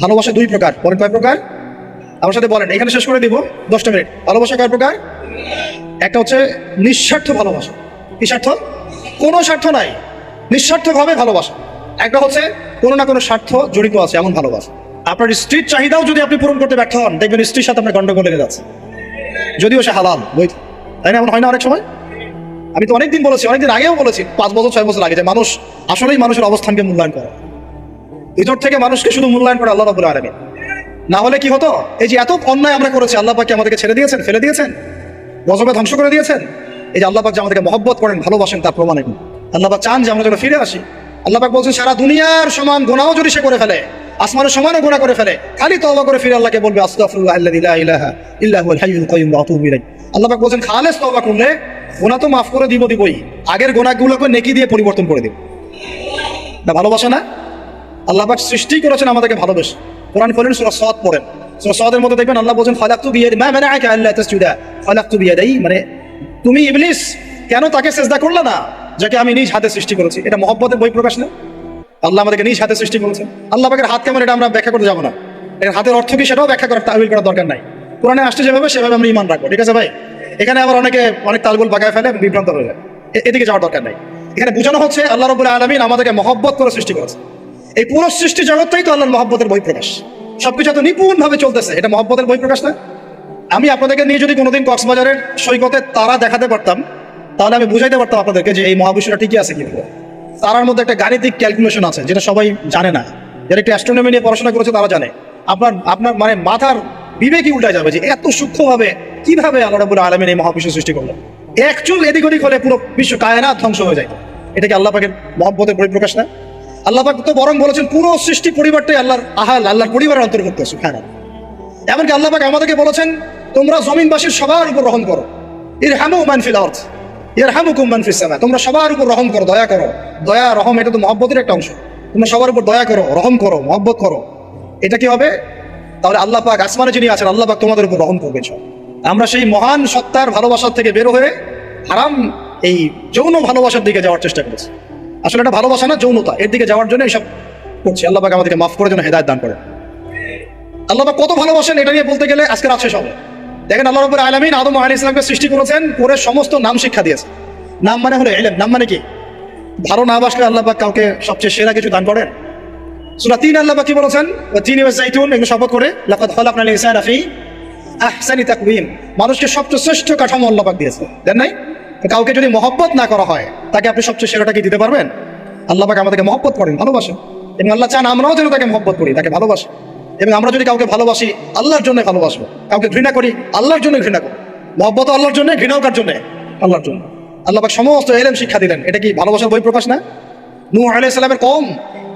ভালোবাসা দুই প্রকার। বলেন কয় প্রকার? আমার সাথে বলেন, এখানে শেষ করে দিব। দশটা মিনিট। ভালোবাসা কয় প্রকার? একটা হচ্ছে নিঃস্বার্থ ভালোবাসা। কি স্বার্থ? কোনো স্বার্থ নাই। নিঃস্বার্থভাবে ভালোবাসা। একটা হচ্ছে কোনো না কোনো স্বার্থ জড়িত আছে, এমন ভালোবাসা। আপনার স্ত্রীর চাহিদাও যদি আপনি পূরণ করতে ব্যর্থ হন, দেখবেন স্ত্রীর সাথে আপনার গন্ডগোল লেগে যাচ্ছে। যদিও সে হালাল, বৈধ। তাই না? এমন হয় না অনেক সময়? আমি তো অনেকদিন বলেছি, অনেকদিন আগেও বলেছি, পাঁচ বছর ছয় বছর আগে, যে মানুষ আসলেই মানুষের অবস্থানকে মূল্যায়ন করে। ভিতর থেকে মানুষকে শুধু মূল্যায়ন করে আল্লাহ রাবুল আলমী না হলে কি হতো? এই যে এত অন্যায় আমরা করেছি, আল্লাহ পাক আমাদেরকে ছেড়ে দিয়েছেন, ফেলে দিয়েছেন, গজবে ধ্বংস করে দিয়েছেন। এই যে আল্লাহ পাক যে আমাদেরকে মহব্বত করেন, ভালোবাসেন, তার প্রমাণ এগুলো। আল্লাহ পাক চান যে আমরা যেন ফিরে আসি। আল্লাহ পাক বলছেন, সারা দুনিয়ার সমান গুণাও যদি সে করে ফেলে, আসমানের সমানও গুণা করে ফেলে, খালি তওবা করে ফিরে আল্লাহকে বলবে আল্লাহ পাক বলছেন, খালেস তওবা করলে গোনা তো মাফ করে দিব দিবই। আগের গোনাগুলোকে নেকি দিয়ে পরিবর্তন করে দিব। না, ভালোবাসা না? আল্লাহ পাক সৃষ্টি করেছেন আমাদেরকে ভালোবেসে। কোরআন খোলেন সূরা সাদ পড়েন সূরা সাদের মধ্যে দেখবেন আল্লাহ বলেন ফালাকতু বিয়াদি মা মানাআকা আল্লা তাসজুদা। ফালাকতু বিয়াদাই মানে তুমি ইবলিস, কেন তাকে সেজদা করলে না? যাকে আমি নিজ হাতে সৃষ্টি করেছি। এটা মহব্বতের বই প্রকাশ না? আল্লাহ আমাদেরকে নিজ হাতে সৃষ্টি করেছেন। আল্লাহ পাকের হাত কেমন, এটা আমরা ব্যাখ্যা করতে যাব না। এর হাতের অর্থ কি সেটাও ব্যাখ্যা করার তাবিল করার দরকার নাই। কোরআনে আসতে যেভাবে, সেভাবে আমরা ইমান রাখব। ঠিক আছে ভাই? এখানে আবার অনেকে অনেক তালগুল বাগায় ফেলে, বিভ্রান্ত হয়ে যায়। এদিকে যাওয়ার দরকার নাই। এখানে বোঝানো হচ্ছে, আল্লাহ রবুল আলমিন আমাদেরকে মহব্বত করে সৃষ্টি করেছে এই পুরো সৃষ্টি জগৎটাই তো আল্লাহর মহব্বতের বই প্রকাশ সবকিছু এত নিপুণ ভাবে চলতেছে, এটা মহব্বতের বই প্রকাশ না? আমি আপনাদেরকে নিয়ে যদি কোনোদিন কক্সবাজারের সৈকতে তারা দেখাতে পারতাম, তাহলে আমি বুঝাইতে পারতাম আপনাদেরকে যে এই মহাবিশ্বটা ঠিকই আছে কিন্তু তারার মধ্যে একটা গাণিতিক ক্যালকুলেশন আছে, যেটা সবাই জানে না। যারা একটু অ্যাস্ট্রোনমি নিয়ে পড়াশোনা করেছে, তারা জানে। আপনার আপনার মানে মাথার বিবেকই উল্টা যাবে যে এত সূক্ষ্মভাবে কীভাবে আল্লাহ রাবুল আলমিন এই মহাবিশ্ব সৃষ্টি করলেন। এক চুল এদিক ওদিক হলে পুরো বিশ্ব কায়নাত ধ্বংস হয়ে যায়। এটা কি আল্লাহ পাকের মহব্বতের পরিপ্রকাশ না? আল্লাহ পাক তো বরং বলেছেন, পুরো সৃষ্টি পরিবারটাই আল্লাহর আহাল আল্লাহর পরিবারের অন্তর্ভুক্ত সুখানা এমনকি আল্লাহ পাক আমাদেরকে বলেছেন, তোমরা জমিনবাসীর সবার উপর রহম করো। এর হামু মানফিল অর্থ এর হামু কুম মানফিস সামা, তোমরা সবার উপর রহম করো, দয়া করো। দয়া, রহম এটা তো মহব্বতের একটা অংশ। তোমরা সবার উপর দয়া করো, রহম করো, মহব্বত করো। এটা কি হবে? তাহলে আল্লাহ পাক, আসমানে যিনি আছেন, আল্লাহ পাক তোমাদের উপর রহম করবেন। আমরা সেই মহান সত্তার ভালোবাসার থেকে বের হয়ে হারাম এই যৌন ভালোবাসার দিকে যাওয়ার চেষ্টা করেছি। আসলে এটা ভালোবাসা না, যৌনতা। এর দিকে যাওয়ার জন্য এইসব করছি। আল্লাহ পাক আমাদেরকে মাফ করে যেন হেদায়ত দান করেন। আল্লাহ পাক কত ভালোবাসেন এটা নিয়ে বলতে গেলে আজকে রাত সব দেখেন আল্লাহ রব্বুল আলামিন আদম আলাইহিস ইসলামকে সৃষ্টি করেছেন করে সমস্ত নাম শিক্ষা দিয়েছে। নাম মানে হলো ইলম, নাম মানে কি? ভালো না বাসলে আল্লাহ পাক কাউকে সবচেয়ে সেরা কিছু দান করেন। সূরা তিন আল্লাহ পাক কি বলেছেন? তিন জাইতুন এগুলো শপথ করে, লাকাদ খালাকনাল ইনসানা ফি আহসানি তাকওয়িম। মানুষকে সবচেয়ে শ্রেষ্ঠ কাঠামো আল্লাহ দিয়েছে। দেন নাই? কাউকে যদি মহব্বত না করা হয়, তাকে আপনি সবচেয়ে সেরাটা কি দিতে পারবেন? আল্লাহ পাক আমাদেরকে মহব্বত করেন, ভালোবাসেন। এবং আল্লাহ চান আমরাও যেন তাকে মহব্বত করি, তাকে ভালোবাসি। এবং আমরা যদি কাউকে ভালোবাসি, আল্লাহর জন্য ভালোবাসবো। কাউকে ঘৃণা করি, আল্লাহর জন্য ঘৃণা করি। মহব্বত আল্লাহর জন্য, ঘৃণাও কার জন্য? আল্লাহর জন্য। আল্লাহ পাক সমস্ত এলেম শিক্ষা দিলেন। এটা কি ভালোবাসার বই প্রকাশ না? নূহ আলাইহিস সালামের কম।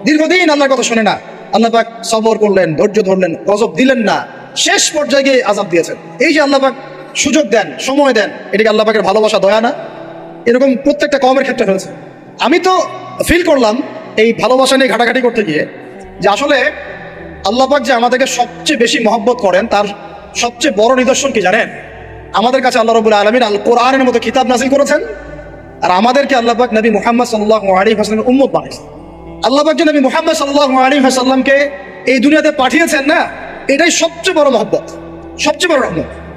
দীর্ঘদিন আল্লাহর কথা শুনে না। আল্লাহ পাক সবর করলেন, ধৈর্য ধরলেন, গজব দিলেন না। শেষ পর্যায়ে গিয়ে আজাব দিয়েছেন। এই যে আল্লাহ পাক সুযোগ দেন, সময় দেন। এটাকে আল্লাহ পাকের ভালোবাসা, দয়া না? এরকম প্রত্যেকটা কমের ক্ষেত্রে হয়েছে। আমি তো ফিল করলাম এই ভালোবাসা নিয়ে ঘাটাঘাটি করতে গিয়ে যে আসলে আল্লাহ পাক যে আমাদেরকে সবচেয়ে বেশি মহব্বত করেন, তার সবচেয়ে বড় নিদর্শন কি জানেন? আমাদের কাছে আল্লাহ রবুল আলমিন আল কোরআনের মতো কিতাব নাজিল করেছেন। আর আমাদেরকে আল্লাহ পাক নবী মোহাম্মদ সাল্লাহ আলী হাসলামের উম্মত বানিয়েছেন। আল্লাহ পাক যে নবী মুহাম্মদ সাল্লাহ আলী হাসাল্লামকে এই দুনিয়াতে পাঠিয়েছেন না, এটাই সবচেয়ে বড় মহব্বত, সবচেয়ে বড় রহমত।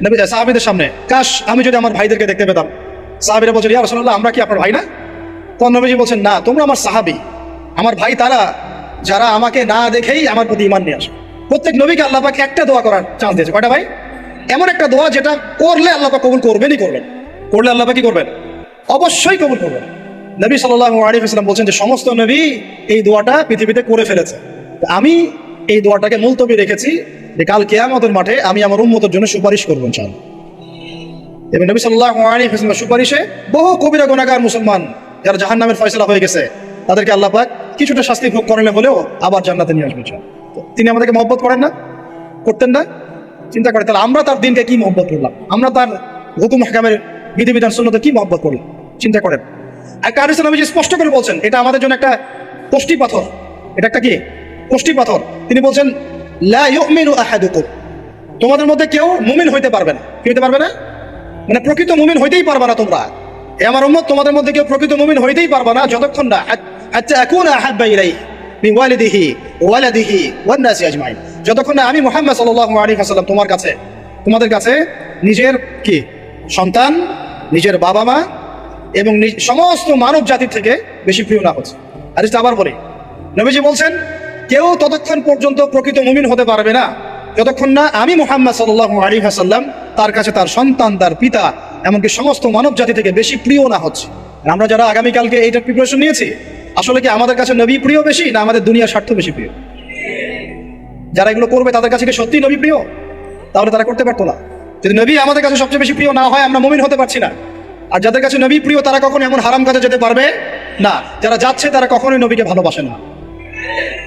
নবী সাহাবিদের সামনে, কাশ, আমি যদি আমার ভাইদেরকে দেখতে পেতাম। সাহাবিরা বলছেন, ইয়া রাসূলুল্লাহ, আমরা কি আপনার ভাই না? তখন নবীজি বলছেন, না, তোমরা আমার সাহাবি। আমার ভাই তারা, যারা আমাকে না দেখেই আমার প্রতি ইমান নিয়ে আসে। প্রত্যেক নবীকে আল্লাহ পাক একটা দোয়া করার চান্স দিয়েছে। কয়টা ভাই? এমন একটা দোয়া যেটা করলে আল্লাহ পাক কবুল করবেনই করবেন। করলে আল্লাহ পাক কি করবেন? অবশ্যই কবুল করবেন। নবী সাল্লাল্লাহু আলাইহি ওয়াসাল্লাম বলছেন যে, সমস্ত নবী এই দোয়াটা পৃথিবীতে করে ফেলেছে। আমি এই দোয়াটাকে মুলতবি রেখেছি। যে কাল কিয়ামতের মাঠে আমি আমার উম্মতের জন্য সুপারিশ করব ইনশাআল্লাহ। এবং নবী আলাইহি সুপারিশে বহু কবিরা গুনাহগার মুসলমান যারা জাহান্নামের ফয়সলা হয়ে গেছে, তাদেরকে আল্লাহ পাক কিছুটা শাস্তি ভোগ করালে হলেও আবার জান্নাতে নিয়ে আসবে তিনি আমাদেরকে মহব্বত করেন না? করতেন না? চিন্তা করে তাহলে আমরা তার দিনকে কি মহব্বত করলাম? আমরা তার হুকুম হাকামের বিধিবিধান শূন্যতে কি মহব্বত করলাম? চিন্তা করেন। একটা হাদিস নবী যে স্পষ্ট করে বলছেন, এটা আমাদের জন্য একটা কষ্টি পাথর। এটা একটা কি? কষ্টি পাথর। তিনি বলছেন লা ইউমিনু আহাদুকুম। তোমাদের মধ্যে কেউ মুমিন হইতে পারবে না। কি হইতে পারবে না? মানে প্রকৃত মুমিন হইতেই পারবে না তোমরা। এ আমার উম্মত, তোমাদের মধ্যে কেউ প্রকৃত মুমিন হইতেই পারবে না যতক্ষণ না। আচ্ছা এখন আহাব্বা ইলাইহি মিন ওয়ালিদিহি, ওয়ালাদিহি ওয়ান নাসি আজমাইন। যতক্ষণ না আমি মুহাম্মদ সাল্লাল্লাহু আলাইহি ওয়াসাল্লাম তোমার কাছে, তোমাদের কাছে নিজের কি? সন্তান, নিজের বাবা মা এবং সমস্ত মানব জাতির থেকে বেশি প্রিয় না হচ্ছে। আর আবার বলি। নবীজি বলছেন কেউ ততক্ষণ পর্যন্ত প্রকৃত মুমিন হতে পারবে না। যতক্ষণ না আমি মোহাম্মদ সাল্লাল্লাহু আলাইহি হাসাল্লাম তার কাছে তার সন্তান, তার পিতা, এমনকি সমস্ত মানব জাতি থেকে বেশি প্রিয় না হচ্ছে। আমরা যারা আগামীকালকে এইটার প্রিপারেশন নিয়েছি, আসলে কি আমাদের কাছে নবী প্রিয় বেশি না আমাদের দুনিয়ার স্বার্থ বেশি প্রিয়? যারা এগুলো করবে, তাদের কাছে কি সত্যি নবী প্রিয়? তাহলে তারা করতে পারতো না। যদি নবী আমাদের কাছে সবচেয়ে বেশি প্রিয় না হয়, আমরা মুমিন হতে পারছি না। আর যাদের কাছে নবী প্রিয়, তারা কখনো এমন হারাম কাজে যেতে পারবে না। যারা যাচ্ছে, তারা কখনোই নবীকে ভালোবাসে না।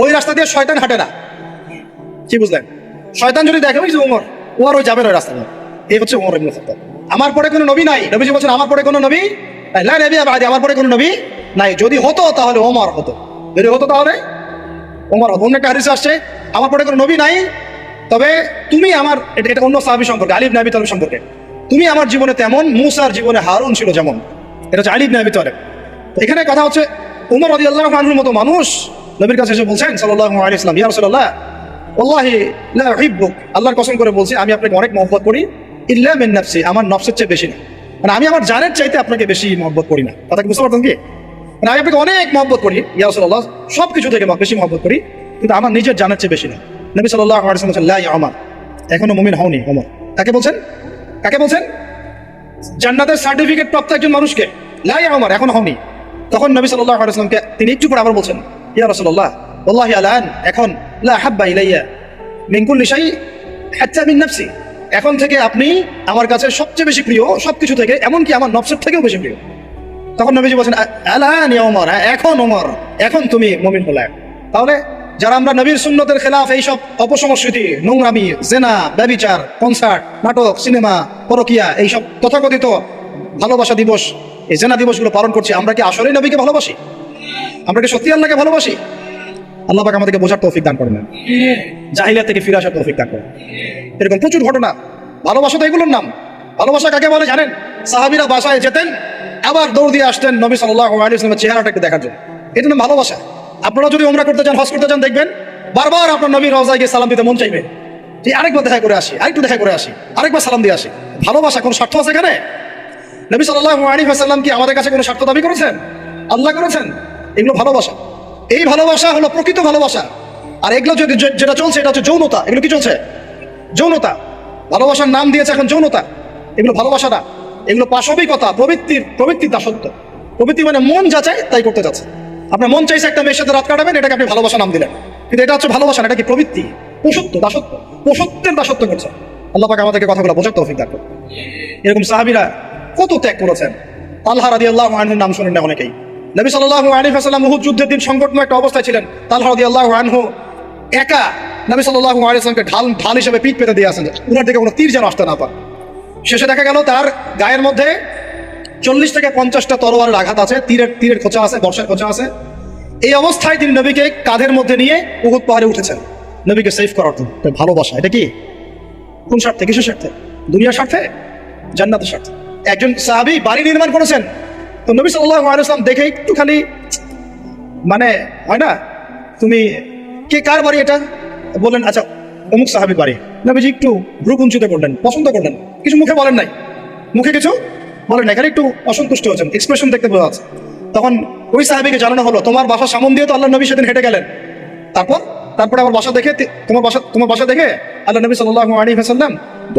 ওই রাস্তা দিয়ে শয়তান হাঁটে না। কি বুঝলেন? শয়তান যদি দেখে, ওই যে ওমর ও আর ওই যাবে ওই রাস্তা দিয়ে। এই হচ্ছে ওমর ইবনে খাত্তাব। আমার পরে কোনো নবী নাই। নবীজি বলছেন, আমার পরে কোনো নবী লা নবী আবাদি আমার পরে কোনো নবী নাই। যদি হতো, তাহলে ওমর হতো। যদি হতো, তাহলে ওমর হতো। অন্য একটা হাদিসে আসছে, আমার পরে কোনো নবী নাই, তবে তুমি আমার এটা অন্য সাহাবী সম্পর্কে আলিফ নাবি তালেব সম্পর্কে। তুমি আমার জীবনে তেমন, মুসার জীবনে হারুন ছিল যেমন। এটা হচ্ছে আলিফ নাবি তালেব। এখানে কথা হচ্ছে, উমর রদি আল্লাহ মতো মানুষ নবীর কাছে এসে বলছেন ওয়াল্লাহি লা আল্লাহর কসম করে বলছি, আমি আপনাকে অনেক মহব্বত করি, ইল্লা আমার নফসের চেয়ে বেশি না। মানে আমি আমার জানের চাইতে আপনাকে বেশি মহব্বত করি না। কথা বুঝতে পারতেন কি? মানে আমি আপনাকে অনেক মহব্বত করি, ইয়া রাসূলুল্লাহ সব কিছু থেকে বেশি মহব্বত করি, কিন্তু আমার নিজের জানের চেয়ে বেশি না। নবী লা আমার এখনও মুমিন হওনি ওমর। কাকে বলছেন? কাকে বলছেন? জান্নাতের সার্টিফিকেট প্রাপ্ত একজন মানুষকে। লাই আমার এখন হওনি। তখন নবী সাল্লাল্লাহু আলাইহি ওয়াসাল্লামকে তিনি একটু পরে আবার বলছেন ইয়া রাসূলুল্লাহ ওয়াল্লাহি আলান এখন লা হাব্বা ইলাইয়া মিন কুল্লি শাই হাত্তা মিন নাফসি। এখন থেকে আপনি আমার কাছে সবচেয়ে বেশি প্রিয় সবকিছু থেকে এমনকি আমার নফসের থেকেও বেশি প্রিয়। তখন নবীজি বলছেন "আ- আলান ওমর হ্যাঁ, এখন ওমর এখন তুমি মুমিন হলে। তাহলে যারা আমরা নবীর সুন্নতের খেলাফ এইসব অপসংস্কৃতি নোংরামি জেনা ব্যবিচার কনসার্ট নাটক সিনেমা পরকিয়া এইসব তথাকথিত ভালোবাসা দিবস এই জেনা দিবসগুলো পালন করছি আমরা কি আসলেই নবীকে ভালোবাসি? আমরা কি সত্যি আল্লাহকে ভালোবাসি? আল্লাহ পাক আমাদেরকে বোঝার তৌফিক দান করেন। জাহিলিয়া থেকে ফিরে আসার তৌফিক দান করেন। এরকম প্রচুর ঘটনা। ভালোবাসা তো এগুলোর নাম। ভালোবাসা কাকে বলে জানেন? সাহাবিরা বাসায় যেতেন, আবার দৌড় দিয়ে আসতেন নবী সাল্লাল্লাহু আলাইহি ওয়াসাল্লামের চেহারাটা একটু দেখার জন্য। এটা নাম ভালোবাসা। আপনারা যদি ওমরা করতে চান, হজ করতে চান, দেখবেন বারবার আপনার নবী রওজায় গিয়ে সালাম দিতে মন চাইবে। যে আরেকবার দেখা করে আসি, আরেকটু দেখা করে আসি, আরেকবার সালাম দিয়ে আসি। ভালোবাসা কোনো স্বার্থ আছে এখানে? নবী সাল্লাল্লাহু আলাইহি ওয়াসাল্লাম কি আমাদের কাছে কোনো স্বার্থ দাবি করেছেন? আল্লাহ করেছেন? এগুলো ভালোবাসা। এই ভালোবাসা হলো প্রকৃত ভালোবাসা। আর এগুলো যদি যেটা চলছে, এটা হচ্ছে যৌনতা। এগুলো কি চলছে? যৌনতা। ভালোবাসার নাম দিয়েছে এখন যৌনতা। এগুলো ভালোবাসা না এগুলো পাশবিকতা, প্রবৃত্তির প্রবৃত্তির দাসত্ব। প্রবৃত্তি মানে মন যা চায়, তাই করতে যাচ্ছে। আপনার মন চাইছে একটা মেয়ের সাথে রাত কাটাবেন, এটাকে আপনি ভালোবাসা নাম দিলেন। কিন্তু এটা হচ্ছে ভালোবাসা এটা কি প্রবৃত্তি? পশুত্ব, দাসত্ব। পশুত্বের দাসত্ব করছে। আল্লাহ পাক আমাদেরকে কথাগুলো বোঝার দান করুন। এরকম সাহাবীরা কত ত্যাগ করেছেন। তালহা রাদিয়াল্লাহু আনহুর নাম শুনেন না অনেকেই। নবী সাল্লাল্লাহু আলাইহি ওয়াসাল্লাম উহুদ যুদ্ধের দিন সংকটময় একটা অবস্থায় ছিলেন। তালহা রাদিয়াল্লাহু আনহু একা নবী আলাইহি ওয়াসাল্লামকে ঢাল ঢাল হিসেবে পিঠ পেতে দিয়ে আসেন। উনার দিকে কোনো তীর যেন আসতে না পারে। শেষে দেখা গেল তার গায়ের মধ্যে চল্লিশ থেকে পঞ্চাশটা তরোয়ারের আঘাত আছে, তীরের তীরের খোঁচা আছে, বর্ষার খোঁচা আছে। এই অবস্থায় তিনি নবীকে কাঁধের মধ্যে নিয়ে উহুদ পাহাড়ে উঠেছেন। নবীকে সেভ করার জন্য। ভালোবাসা, এটা কি? কোন স্বার্থে? কিসের স্বার্থে? দুনিয়ার স্বার্থে? জান্নাতের স্বার্থে? একজন সাহাবি বাড়ি নির্মাণ করেছেন। তো নবী সাল্লাহ আলাইসলাম দেখে একটু খালি মানে হয় না? তুমি কে, কার বাড়ি এটা? বললেন আচ্ছা অমুক সাহাবি বাড়ি। নবীজি একটু ভ্রু কুঞ্চিত করলেন, পছন্দ করলেন। কিছু মুখে বলেন নাই। মুখে কিছু বলেন নাই, খালি একটু অসন্তুষ্ট হয়েছেন এক্সপ্রেশন দেখতে বোঝা যাচ্ছে। তখন ওই সাহাবিকে জানানো হলো, তোমার বাসা সামন দিয়ে তো আল্লাহ নবী সেদিন হেঁটে গেলেন। তারপর? তারপরে আমার বাসা দেখে, তোমার বাসা তোমার বাসা দেখে আল্লাহ নবী সাল্লাহ আলী হাসাল্লাম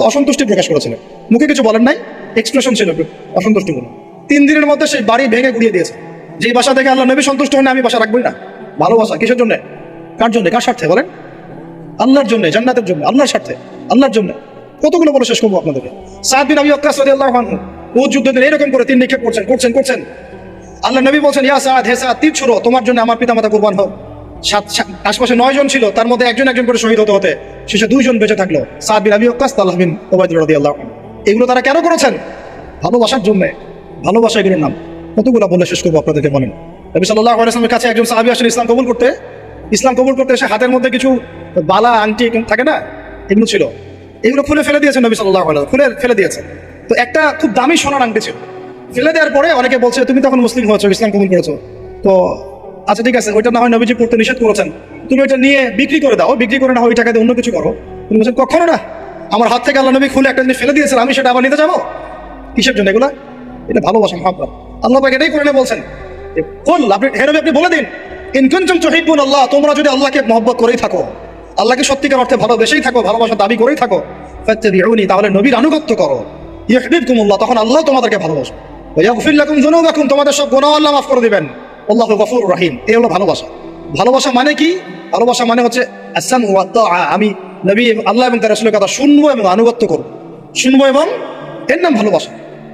অসন্তুষ্টি প্রকাশ করেছিলেন। মুখে কিছু বলেন নাই এক্সপ্রেশন ছিল, অসন্তুষ্টিগুলো। তিন দিনের মধ্যে সেই বাড়ি ভেঙে গুড়িয়ে দিয়েছে। যে বাসা থেকে আল্লাহ নবী সন্তুষ্ট হন, আমি বাসা রাখবোই না। ভালোবাসা কিসের জন্য? কার জন্য? কার স্বার্থে বলেন? আল্লাহর জন্য, জান্নাতের জন্য, আল্লাহর স্বার্থে, আল্লাহর জন্য। কতগুলো বলে শেষ করব আপনাদেরকে? সাত দিন আমি অক্কাস আল্লাহ ও যুদ্ধ দিন এরকম করে তিন নিক্ষেপ করছেন করছেন করছেন। আল্লাহ নবী বলছেন, ইয়া সাদ, হে সাদ, তীর ছুড়ো, তোমার জন্য আমার পিতামাতা কুরবান হোক। সাত আশপাশে নয় জন ছিল, তার মধ্যে একজন একজন করে শহীদ হতে হতে শেষে দুইজন বেঁচে থাকল। সাদ বিন আবি অক্কাস আল্লাহ বিন ওবায়দুল রাদি আল্লাহ এগুলো তারা কেন করেছেন? ভালোবাসার জন্য। ভালোবাসা এগুলোর নাম। কতগুলো বলে শেষ করব আপনাদেরকে বলেন। নবী সাল্লাহ আলাইসলামের কাছে একজন সাহাবি আসেন, ইসলাম কবুল করতে। ইসলাম কবুল করতে এসে হাতের মধ্যে কিছু বালা, আংটি থাকে না? এগুলো ছিল। এগুলো খুলে ফেলে দিয়েছেন নবী সাল্লাহ আলাইহি খুলে ফেলে দিয়েছেন। তো একটা খুব দামি সোনার আংটি ছিল। ফেলে দেওয়ার পরে অনেকে বলছে, তুমি তখন মুসলিম হয়েছো, ইসলাম কবুল করেছ। তো আচ্ছা ঠিক আছে, ওইটা না হয় নবীজি পড়তে নিষেধ করেছেন। তুমি ওইটা নিয়ে বিক্রি করে দাও। বিক্রি করে না ওই টাকা দিয়ে অন্য কিছু করো। তুমি বলছেন, কখনো না। আমার হাত থেকে আল্লাহ নবী খুলে একটা জিনিস ফেলে দিয়েছেন, আমি সেটা আবার নিতে যাব? কিসের জন্য এগুলা? এটা ভালোবাসা মহাব্বত আল্লাহ পাক এটাই করে বলছেন যে, কুল আপনি হে নবী আপনি বলে দিন ইনকুনতুম তুহিব্বুন আল্লাহ তোমরা যদি আল্লাহকে মহব্বত করেই থাকো আল্লাহকে সত্যিকার অর্থে ভালোবেসেই থাকো ভালোবাসা দাবি করেই থাকো ফাত্তাবিউনি তাহলে নবীর আনুগত্য করো। ইউহিব্বুকুমুল্লাহ তখন আল্লাহ তোমাদেরকে ভালোবাসবে। ওয়া ইয়াগফির লাকুম যুনুবাকুম তোমাদের সব গুনাহ আল্লাহ মাফ করে দিবেন। আল্লাহু গফুর রহিম এই হলো ভালোবাসা। ভালোবাসা মানে কি? ভালোবাসা মানে হচ্ছে আসান ওয়া তাআ আমি নবী আল্লাহ এবং তার রাসূলের কথা শুনব এবং আনুগত্য করব। শুনব এবং এর নাম ভালোবাসা।